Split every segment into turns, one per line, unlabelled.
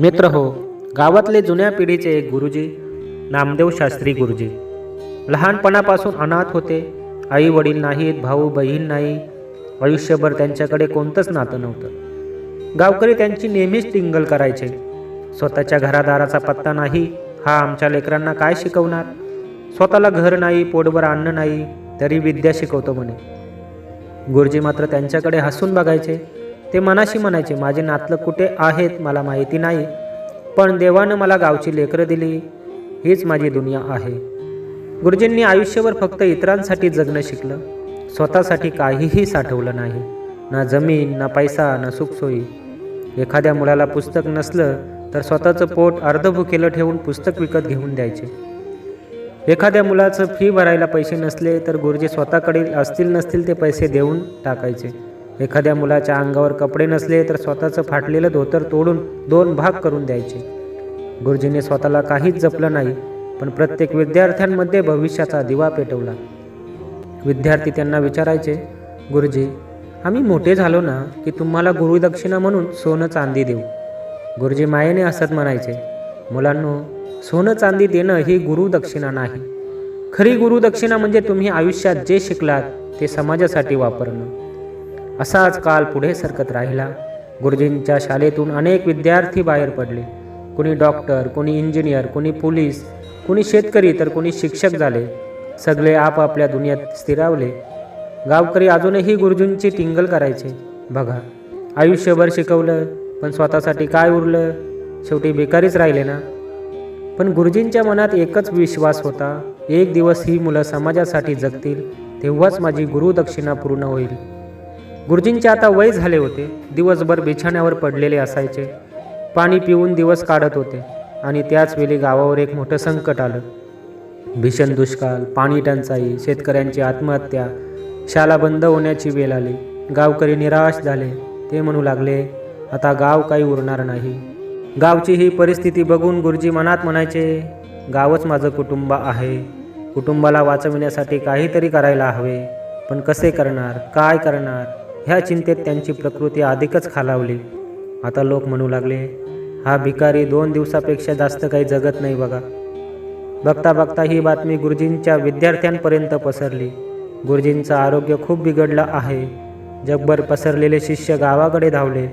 मित्र हो गावातले जुन्या पिढीचे एक गुरुजी नामदेव शास्त्री गुरुजी. लहानपणापासून अनाथ होते आई वडील नाहीत भाऊ बहीण नाही आयुष्यभर त्यांच्याकडे कोणतंच नातं नव्हतं. गावकरी त्यांची नेहमीच टिंगल करायचे. स्वतःच्या घरादाराचा पत्ता नाही हा आमच्या लेकरांना काय शिकवणार? स्वतःला घर नाही पोटभर अन्न नाही तरी विद्या शिकवतो म्हणे. गुरुजी मात्र त्यांच्याकडे हसून बघायचे. ते मनाशी म्हणायचे माझे नातलं कुठे आहेत मला माहिती नाही पण देवानं मला गावची लेकरं दिली हीच माझी दुनिया आहे. गुरुजींनी आयुष्यभर फक्त इतरांसाठी जगणं शिकलं. स्वतःसाठी काहीही साठवलं नाही. ना जमीन ना पैसा ना सुखसोयी. एखाद्या मुलाला पुस्तक नसलं तर स्वतःचं पोट अर्धभुकेलं ठेवून पुस्तक विकत घेऊन द्यायचे. एखाद्या मुलाचं फी भरायला पैसे नसले तर गुरुजी स्वतःकडे असतील नसतील ते पैसे देऊन टाकायचे. एखाद्या मुलाच्या अंगावर कपडे नसले तर स्वतःचं फाटलेलं धोतर तोडून दोन भाग करून द्यायचे. गुरुजीने स्वतःला काहीच जपलं नाही पण प्रत्येक विद्यार्थ्यांमध्ये भविष्याचा दिवा पेटवला. विद्यार्थी त्यांना विचारायचे गुरुजी आम्ही मोठे झालो ना की तुम्हाला गुरुदक्षिणा म्हणून सोनं चांदी देऊ? गुरुजी मायेने असत म्हणायचे मुलांनो सोनं चांदी देणं ही गुरुदक्षिणा नाही. खरी गुरुदक्षिणा म्हणजे तुम्ही आयुष्यात जे शिकलात ते समाजासाठी वापरणं. असाच काल पुढे सरकत राहिला. गुरुजींच्या शाळेतून अनेक विद्यार्थी बाहेर पडले. कुणी डॉक्टर कोणी इंजिनियर कुणी पोलीस कुणी शेतकरी तर कुणी शिक्षक झाले. सगळे आपापल्या दुनियात स्थिरावले. गावकरी अजूनही गुरुजींची टिंगल करायचे. बघा आयुष्यभर शिकवलं पण स्वतःसाठी काय उरलं? शेवटी बेकारीच राहिले ना? पण गुरुजींच्या मनात एकच विश्वास होता एक दिवस ही मुलं समाजासाठी जगतील तेव्हाच माझी गुरुदक्षिणा पूर्ण होईल. गुरुजींचे आता वय झाले होते. दिवसभर बिछाण्यावर पडलेले असायचे. पाणी पिऊन दिवस काढत होते आणि त्याच वेळी गावावर एक मोठं संकट आलं. भीषण दुष्काळ पाणी टंचाई शेतकऱ्यांची आत्महत्या शाला बंद होण्याची वेळ आली. गावकरी निराश झाले. ते म्हणू लागले आता गाव काही उरणार नाही. गावची ही परिस्थिती बघून गुरुजी मनात म्हणायचे गावच माझं कुटुंब आहे. कुटुंबाला वाचविण्यासाठी काहीतरी करायला हवे. पण कसे करणार? काय करणार? ह्या चिंतेत त्यांची प्रकृती अधिकच खालावली. आता लोक म्हणू लागले हा भिकारी दोन दिवसापेक्षा जास्त काही जगत नाही बघा. बघता बघता ही बातमी गुरुजींच्या विद्यार्थ्यांपर्यंत पसरली. गुरुजींचं आरोग्य खूप बिघडलं आहे. जगभर पसरलेले शिष्य गावाकडे धावले.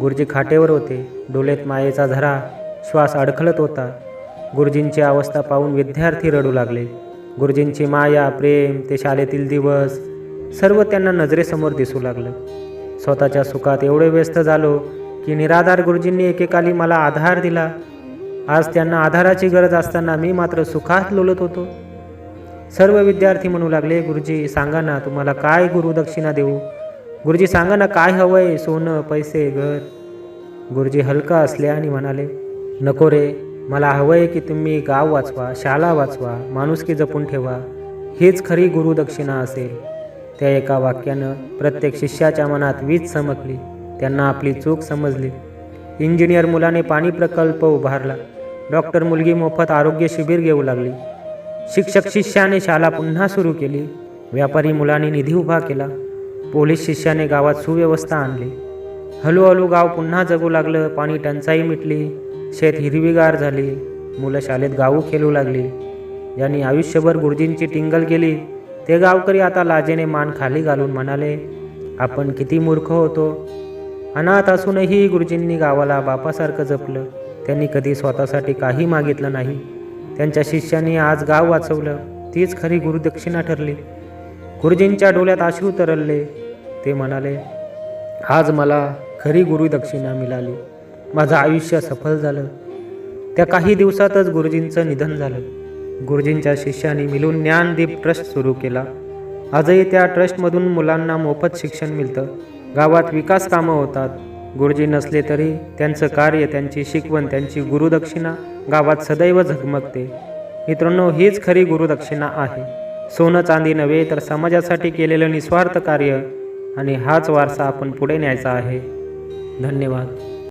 गुरुजी खाटेवर होते. डोलेत मायेचा झरा श्वास अडखळत होता. गुरुजींची अवस्था पाहून विद्यार्थी रडू लागले. गुरुजींची माया प्रेम ते शाळेतील दिवस सर्व त्यांना नजरेसमोर दिसू लागलं. स्वतःच्या सुखात एवढे व्यस्त झालो की निराधार गुरुजींनी एकेकाली मला आधार दिला. आज त्यांना आधाराची गरज असताना मी मात्र सुखात लोलत होतो. सर्व विद्यार्थी म्हणू लागले गुरुजी सांगा ना तुम्हाला काय गुरुदक्षिणा देऊ? गुरुजी सांगा ना काय हवंय? सोनं पैसे घर. गुरुजी हलका असले आणि म्हणाले नको रे मला हवंय की तुम्ही गाव वाचवा शाळा वाचवा माणुसकी जपून ठेवा. हीच खरी गुरुदक्षिणा असेल. त्या एका वाक्यानं प्रत्येक शिष्याच्या मनात वीज चमकली. त्यांना आपली चूक समजली. इंजिनियर मुलाने पाणी प्रकल्प उभारला. डॉक्टर मुलगी मोफत आरोग्य शिबिर घेऊ लागली. शिक्षक शिष्याने शाळा पुन्हा सुरू केली. व्यापारी मुलाने निधी उभा केला. पोलीस शिष्याने गावात सुव्यवस्था आणली. हळूहळू गाव पुन्हा जगू लागलं. पाणी टंचाई मिटली. शेत हिरवीगार झाली. मुलं शाळेत गाऊ खेळू लागली. यांनी आयुष्यभर गुरुजींची टिंगल केली. ते गावकरी आता लाजेने मान खाली घालून म्हणाले आपण किती मूर्ख होतो. अनाथ असूनही गुरुजींनी गावाला बापासारखं जपलं. त्यांनी कधी स्वतःसाठी काही मागितलं नाही. त्यांच्या शिष्यांनी आज गाव वाचवलं. तीच खरी गुरुदक्षिणा ठरली. गुरुजींच्या डोळ्यात अश्रू तरलले. ते म्हणाले आज मला खरी गुरुदक्षिणा मिळाली. माझं आयुष्य सफल झालं. त्या काही दिवसातच गुरुजींचं निधन झालं. गुरुजींच्या शिष्यांनी मिळून ज्ञानदीप ट्रस्ट सुरू केला. आजही त्या ट्रस्टमधून मुलांना मोफत शिक्षण मिळतं. गावात विकास कामं होतात. गुरुजी नसले तरी त्यांचं कार्य त्यांची शिकवण त्यांची गुरुदक्षिणा गावात सदैव झगमगते. मित्रांनो हीच खरी गुरुदक्षिणा आहे. सोनं चांदी नव्हे तर समाजासाठी केलेलं निस्वार्थ कार्य आणि हाच वारसा आपण पुढे न्यायचा आहे. धन्यवाद.